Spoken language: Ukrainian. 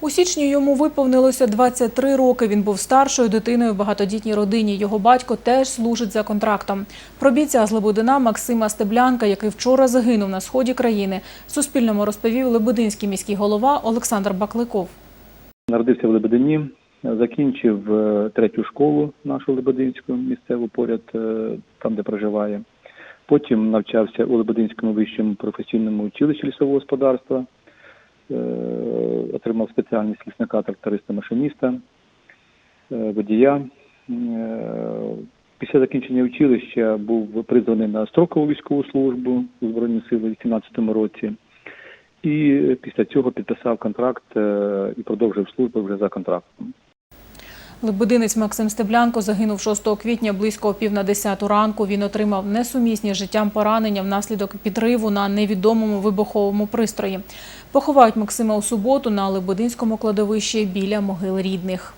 У січні йому виповнилося 23 роки. Він був старшою дитиною в багатодітній родині. Його батько теж служить за контрактом. Про бійця з Лебедина Максима Стеблянка, який вчора загинув на сході країни, Суспільному розповів Лебединський міський голова Олександр Бакликов. Народився в Лебедині, закінчив е, третю школу нашу Лебединську місцеву поряд е, там, де проживає. Потім навчався у Лебединському вищому професійному училищі лісового господарства, отримав спеціальність лісника тракториста машиніста, е, водія. Е, Після закінчення училища був призваний на строкову військову службу у Збройні сили у 18 році. І після цього підписав контракт е, і продовжив службу вже за контрактом. Лебединець Максим Стеблянко загинув 6 квітня близько пів на 10 ранку. Він отримав несумісні з життям поранення внаслідок підриву на невідомому вибуховому пристрої. Поховають Максима у суботу на Лебединському кладовищі біля могил рідних.